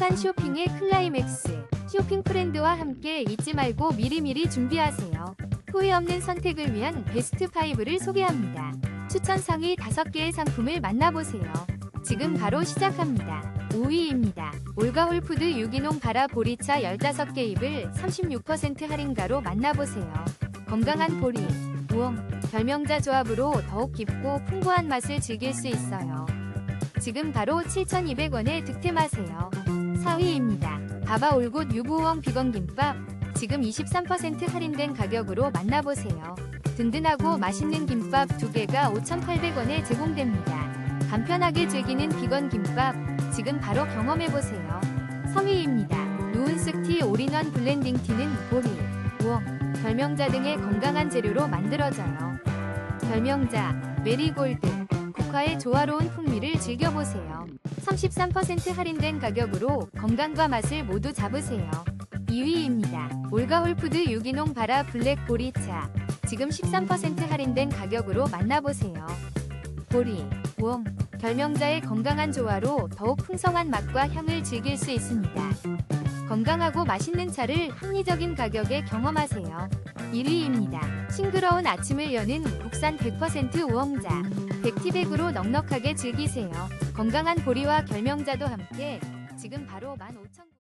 행복한 쇼핑의 클라이맥스. 쇼핑 프렌드와 함께 잊지 말고 미리미리 준비하세요. 후회 없는 선택을 위한 베스트 5를 소개합니다. 추천 상위 5개의 상품을 만나보세요. 지금 바로 시작합니다. 5위입니다. 올가홀푸드 유기농 바라 보리차 15개 잎을 36% 할인가로 만나보세요. 건강한 보리, 우엉, 별명자 조합으로 더욱 깊고 풍부한 맛을 즐길 수 있어요. 지금 바로 7,200원에 득템하세요. 4위입니다. 바바 올굿 유부우엉 비건 김밥 지금 23% 할인된 가격으로 만나보세요. 든든하고 맛있는 김밥 2개가 5,800원에 제공됩니다. 간편하게 즐기는 비건 김밥 지금 바로 경험해보세요. 3위입니다. 누운스티 올인원 블렌딩 티는 보리, 우엉, 별명자 등의 건강한 재료로 만들어져요. 별명자, 메리골드, 국화의 조화로운 풍미를 즐겨보세요. 33% 할인된 가격으로 건강과 맛을 모두 잡으세요. 2위입니다. 올가홀푸드 유기농 바라 블랙 보리차. 지금 13% 할인된 가격으로 만나보세요. 보리, 우엉, 별명자의 건강한 조화로 더욱 풍성한 맛과 향을 즐길 수 있습니다. 건강하고 맛있는 차를 합리적인 가격에 경험하세요. 1위입니다. 싱그러운 아침을 여는 국산 100% 우엉자. 백티백으로 넉넉하게 즐기세요. 건강한 보리와 결명자도 함께 지금 바로 15,000원.